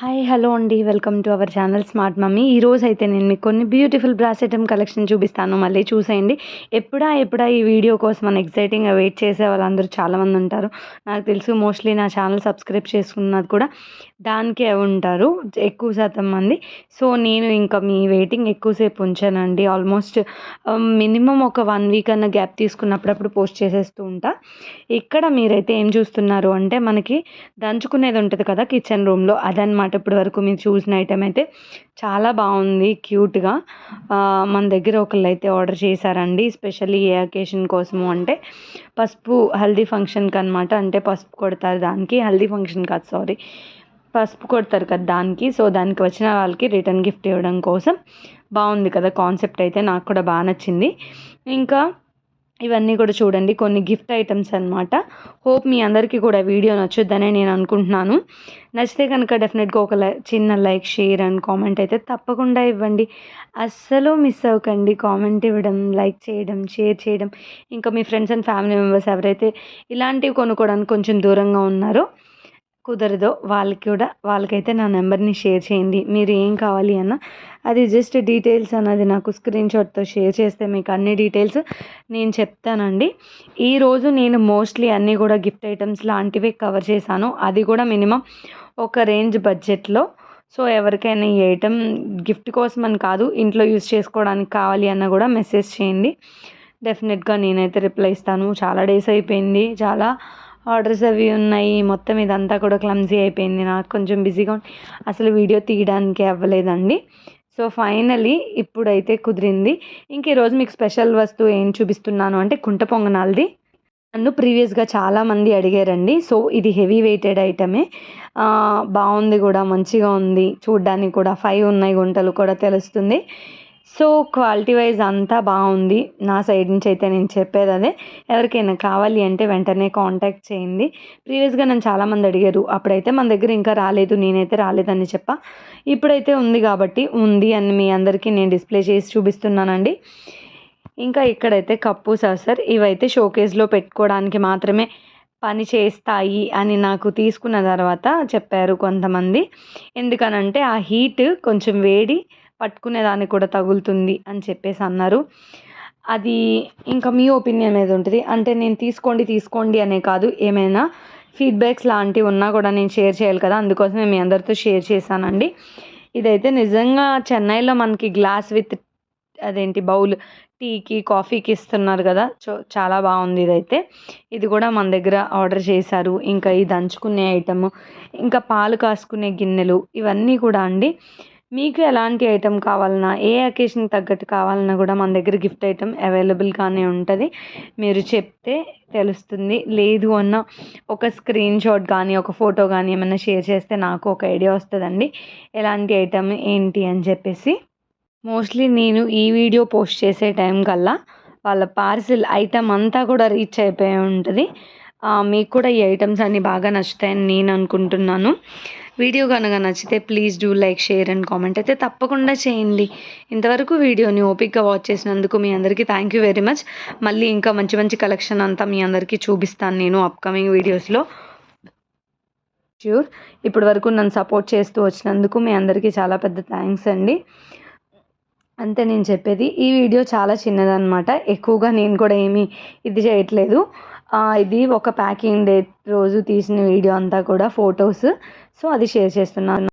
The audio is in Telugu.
హాయ్ హలో అండి. Welcome to our channel smart mummy ఈరోజు అయితే నేను మీకు కొన్ని బ్యూటిఫుల్ బ్రాస్ ఐటమ్ కలెక్షన్ చూపిస్తాను. మళ్ళీ చూసేయండి. ఎప్పుడా ఎప్పుడా ఈ వీడియో కోసం మనం ఎక్సైటింగ్గా వెయిట్ చేసే వాళ్ళందరూ చాలామంది ఉంటారు. నాకు తెలుసు మోస్ట్లీ నా ఛానల్ సబ్స్క్రైబ్ చేసుకున్నది కూడా దానికే ఉంటారు ఎక్కువ శాతం మంది. సో నేను ఇంకా మీ వెయిటింగ్ ఎక్కువసేపు ఉంచానండి. ఆల్మోస్ట్ మినిమం um, ఒక వన్ వీక్ అన్న గ్యాప్ తీసుకున్నప్పుడప్పుడు పోస్ట్ చేసేస్తూ ఉంటా. ఇక్కడ మీరైతే ఏం చూస్తున్నారు అంటే మనకి దంచుకునేది ఉంటుంది కదా కిచెన్ రూమ్లో అదనమాట ఇప్పటి వరకు మీరు చూసిన ఐటెం అయితే చాలా బాగుంది క్యూట్గా మన దగ్గర ఒకళ్ళు అయితే ఆర్డర్ చేశారండి స్పెషల్లీ ఏ అకేషన్ కోసము అంటే పసుపు హల్దీ ఫంక్షన్కి అనమాట అంటే పసుపు కొడతారు దానికి హల్దీ ఫంక్షన్ కాదు సారీ పసుపు కొడతారు కదా దానికి సో దానికి వచ్చిన వాళ్ళకి రిటర్న్ గిఫ్ట్ ఇవ్వడం కోసం బాగుంది కదా కాన్సెప్ట్ అయితే నాకు కూడా బాగా నచ్చింది. ఇంకా ఇవన్నీ కూడా చూడండి. కొన్ని గిఫ్ట్ ఐటమ్స్ అనమాట హోప్ మీ అందరికీ కూడా వీడియో నచ్చుద్దని నేను అనుకుంటున్నాను. నచ్చితే కనుక డెఫినెట్గా ఒక చిన్న లైక్ షేర్ అండ్ కామెంట్ అయితే తప్పకుండా ఇవ్వండి. అస్సలు మిస్ అవ్వకండి. కామెంట్ ఇవ్వడం లైక్ చేయడం షేర్ చేయడం. ఇంకా మీ ఫ్రెండ్స్ అండ్ ఫ్యామిలీ మెంబర్స్ ఎవరైతే ఇలాంటివి కొనుక్కోవడానికి కొంచెం దూరంగా ఉన్నారో కుదరదో వాళ్ళకి కూడా వాళ్ళకైతే నా నెంబర్ని షేర్ చేయండి. మీరు ఏం కావాలి అన్న అది జస్ట్ డీటెయిల్స్ అన్నది నాకు స్క్రీన్ షాట్తో షేర్ చేస్తే మీకు అన్ని డీటెయిల్స్ నేను చెప్తానండి. ఈరోజు నేను మోస్ట్లీ అన్నీ కూడా గిఫ్ట్ ఐటమ్స్ లాంటివే కవర్ చేశాను. అది కూడా మినిమం ఒక రేంజ్ బడ్జెట్లో. సో ఎవరికైనా ఈ ఐటమ్ గిఫ్ట్ కోసం అని కాదు ఇంట్లో యూస్ చేసుకోవడానికి కావాలి అన్న కూడా మెసేజ్ చేయండి. డెఫినెట్గా నేనైతే రిప్లై ఇస్తాను. చాలా డేస్ అయిపోయింది. చాలా ఆర్డర్స్ అవి ఉన్నాయి. మొత్తం ఇదంతా కూడా క్లమ్జీ అయిపోయింది నాకు. కొంచెం బిజీగా అసలు వీడియో తీయడానికి అవ్వలేదండి. సో ఫైనలీ ఇప్పుడైతే కుదిరింది. ఇంక ఈరోజు మీకు స్పెషల్ వస్తువు ఏం చూపిస్తున్నాను అంటే కుంట పొంగనాలది. నన్ను ప్రీవియస్గా చాలామంది అడిగారండి. సో ఇది హెవీ వెయిటెడ్ ఐటమే. బాగుంది కూడా మంచిగా ఉంది. చూడ్డానికి కూడా ఫైవ్ ఉన్నాయి గుంటలు కూడా తెలుస్తుంది. సో క్వాలిటీ వైజ్ అంతా బాగుంది. నా సైడ్ నుంచి అయితే నేను చెప్పేది అదే. ఎవరికైనా కావాలి అంటే వెంటనే కాంటాక్ట్ చేయండి. ప్రీవియస్గా నన్ను చాలామంది అడిగారు. అప్పుడైతే మన దగ్గర ఇంకా రాలేదు నేనైతే రాలేదని చెప్ప. ఇప్పుడైతే ఉంది కాబట్టి ఉంది అని మీ అందరికీ నేను డిస్ప్లే చేసి చూపిస్తున్నానండి. ఇంకా ఇక్కడైతే కప్పు సాసర్ ఇవైతే షోకేస్లో పెట్టుకోవడానికి మాత్రమే పని చేస్తాయి అని నాకు తీసుకున్న తర్వాత చెప్పారు కొంతమంది. ఎందుకనంటే ఆ హీట్ కొంచెం వేడి పట్టుకునే దానికి కూడా తగులుతుంది అని చెప్పేసి అన్నారు. అది ఇంకా మీ ఒపీనియన్ మీద ఉంటుంది. అంటే నేను తీసుకోండి తీసుకోండి అనే కాదు ఏమైనా ఫీడ్బ్యాక్స్ లాంటివి ఉన్నా కూడా నేను షేర్ చేయాలి కదా అందుకోసమే మీ అందరితో షేర్ చేశానండి. ఇదైతే నిజంగా చెన్నైలో మనకి గ్లాస్ విత్ అదేంటి బౌల్ టీకి కాఫీకి ఇస్తున్నారు కదా చో చాలా బాగుంది ఇదైతే. ఇది కూడా మన దగ్గర ఆర్డర్ చేశారు. ఇంకా ఇది దంచుకునే ఐటమ్ ఇంకా పాలు కాసుకునే గిన్నెలు ఇవన్నీ కూడా అండి. మీకు ఎలాంటి ఐటెం కావాలన్నా ఏ అకేషన్కి తగ్గట్టు కావాలన్నా కూడా మన దగ్గర గిఫ్ట్ ఐటెం అవైలబుల్గానే ఉంటుంది. మీరు చెప్తే తెలుస్తుంది. లేదు అన్న ఒక స్క్రీన్ షాట్ కానీ ఒక ఫోటో కానీ ఏమైనా షేర్ చేస్తే నాకు ఒక ఐడియా వస్తుందండి. ఎలాంటి ఐటెం ఏంటి అని చెప్పేసి. మోస్ట్లీ నేను ఈ వీడియో పోస్ట్ చేసే టైం కల్లా వాళ్ళ పార్సిల్ ఐటమ్ అంతా కూడా రీచ్ అయిపోయి ఉంటుంది. మీకు కూడా ఈ ఐటమ్స్ అన్నీ బాగా నచ్చుతాయని నేను అనుకుంటున్నాను. వీడియో కనుక నచ్చితే please do like share and comment అయితే తప్పకుండా చేయండి. ఇంతవరకు వీడియోని ఓపిక్గా వాచ్ చేసినందుకు మీ అందరికీ థ్యాంక్ యూ వెరీ మచ్ మళ్ళీ ఇంకా మంచి మంచి కలెక్షన్ అంతా మీ అందరికీ చూపిస్తాను నేను అప్కమింగ్ వీడియోస్లో ష్యూర్ ఇప్పటి వరకు నన్ను సపోర్ట్ చేస్తూ వచ్చినందుకు మీ అందరికీ చాలా పెద్ద థ్యాంక్స్ అండి. అంతే నేను చెప్పేది. ఈ వీడియో చాలా చిన్నదనమాట ఎక్కువగా నేను కూడా ఏమీ ఇది చేయట్లేదు. ఇది ఒక ప్యాకింగ్ డే రోజు తీసిన వీడియో అంతా కూడా ఫొటోస్. సో అది షేర్ చేస్తున్నాను.